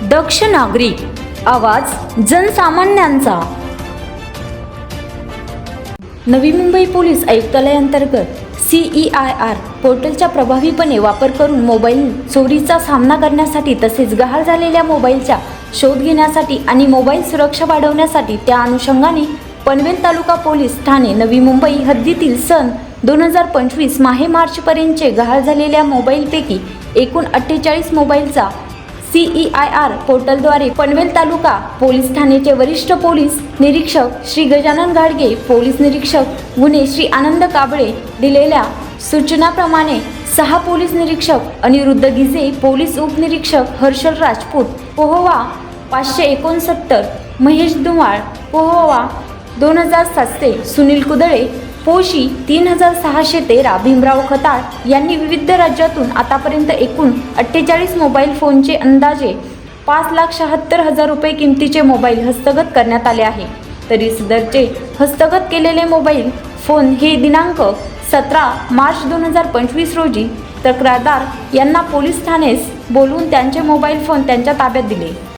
दक्ष नागरिक. आवाज जनसामान्यांचा. नवी मुंबई पोलीस आयुक्तालयांतर्गत सी ई आय आर पोर्टलचा प्रभावीपणे वापर करून मोबाईल चोरीचा सामना करण्यासाठी तसेच गहाळ झालेल्या मोबाईलचा शोध घेण्यासाठी आणि मोबाईल सुरक्षा वाढवण्यासाठी त्या अनुषंगाने पनवेल तालुका पोलीस ठाणे नवी मुंबई हद्दीतील सन दोन हजार पंचवीस माहे मार्चपर्यंतचे गहाळ झालेल्या मोबाईलपैकी एकूण अठ्ठेचाळीस मोबाईलचा सीई आय आर पोर्टलद्वारे पनवेल तालुका पोलीस ठाण्याचे वरिष्ठ पोलीस निरीक्षक श्री गजानन गाडगे पोलीस निरीक्षक गुन्हे श्री आनंद काबळे दिलेल्या सूचनाप्रमाणे सहा पोलीस निरीक्षक अनिरुद्ध गिजे पोलीस उपनिरीक्षक हर्षल राजपूत पोहवा पाचशे एकोणसत्तर महेश दुमाळ पोहवा दोन हजार सातशे सुनील कुदळे पोशी तीन हजार सहाशे तेरा भीमराव खताळ यांनी विविध राज्यातून आतापर्यंत एकूण अठ्ठेचाळीस मोबाईल फोनचे अंदाजे पाच लाख शहात्तर हजार रुपये किमतीचे मोबाईल हस्तगत करण्यात आले आहे. तरी सदरचे हस्तगत केलेले मोबाईल फोन हे दिनांक सतरा मार्च दोन हजार पंचवीस रोजी तक्रारदार यांना पोलीस ठाणेस बोलवून त्यांचे मोबाईल फोन त्यांच्या ताब्यात दिले.